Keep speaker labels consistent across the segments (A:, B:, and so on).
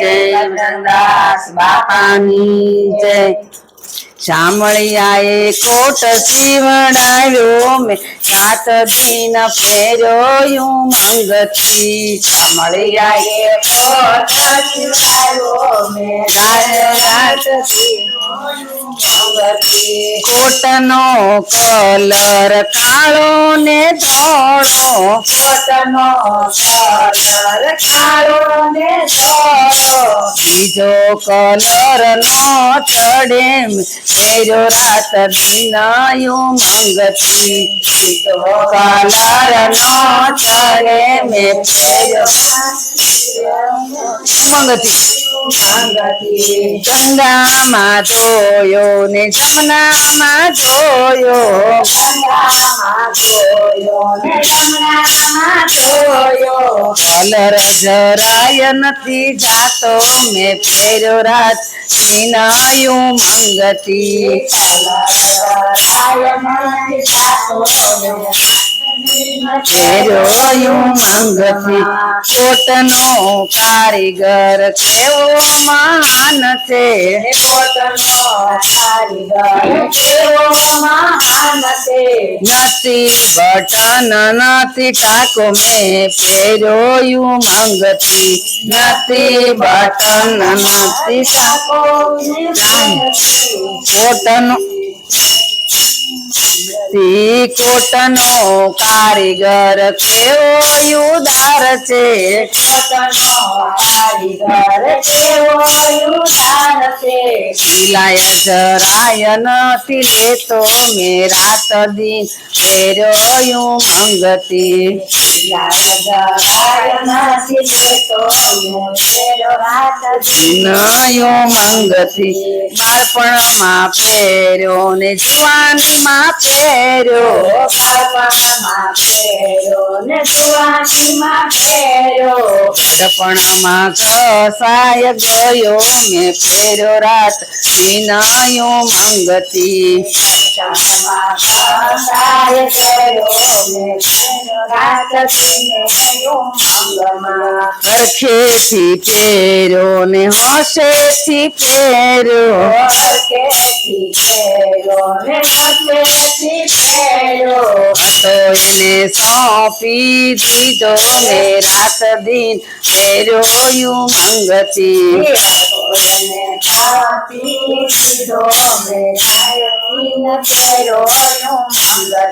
A: જય બાપાની જય શામળિયાએ કોટ સીવડાવ્યો મેં સાત દિન પહેર્યો મંગતી શામળિયાએ કોટ સીવડાવ્યો મેં રાત રાત કોટનો કલર કાળો ને ધોળો. કોટનો કલર કાળો ને ધોળો. બીજો કલર નો ચડે તેરો રાત દિનાયું મંગતી. બીજો કલર નો ચડે મે ફેરો મંગતી. ગંગામાં જોયો ને જમનામાં જોયો. કલર જરાય નથી જાતો. મેં ફેર્યો રાત વિનાયું મંગતી. ફેર્યોયું મંગતી કોટનો કારીગર કેવો મહાન છે કોટનો કારીગર કેવો મહાન છે નથી. બટન નથી. ટાકો મેં ફેર્યોયું મંગતી નથી બટન નથી ટાકો કોટનો તી કોટનો કારીગર કેવો ઉદાર છે? કોટનો કારીગર કેવો યુદાર છે? સિલાય જરાય નથી લેતો મેં તદી ફેર્યો મંગતી. સિલાય જરાય નથી લેતો મેં ફેર્યો રાત દિનયો મંગતી બાળપણમાં પહેર્યો ને જુવાનીમાં ફેર્યો બાળપણમાં ફેર્યો ને જુવાનીમાં ફેર્યો ગડપણમાં ઘસાય ગયો મેં પહેર્યો રાત. વિનાયો મંગતી ગડપણમાં કસાય ગયો મેં હરખેથી ફેર્યો ને હસેથી ફેર્યો હતો એને સોંપી દીધો ને રાત દિન ફેર્યો યુ મંગતી.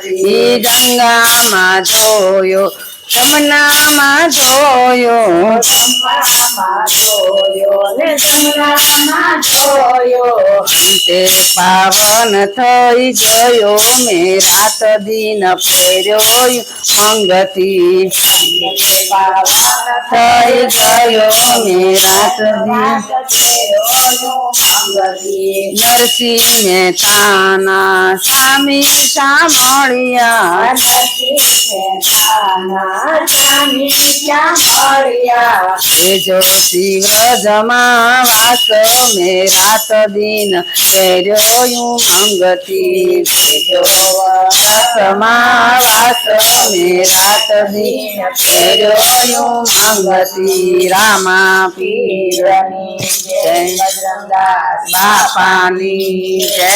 A: ઈ ગંગામાં જોયો જમનામાં જોયો જમનામાં જોયો ને જમનામાં જોયો. અંતે પાવન થઈ ગયો. મે રાત દિન ફેર્યો. પાવન થઈ ગયો. મે રાત દિન નરસિંહ મહેતાના સ્વામી સામળિયા એ જો શિવજમાં વાસ મેં રાત દિન જો રસમાં વાસ મેં રાત દિન ફેર્યો મંગતી રામા પીરની જય બજરંગદાસ બાપાની જય.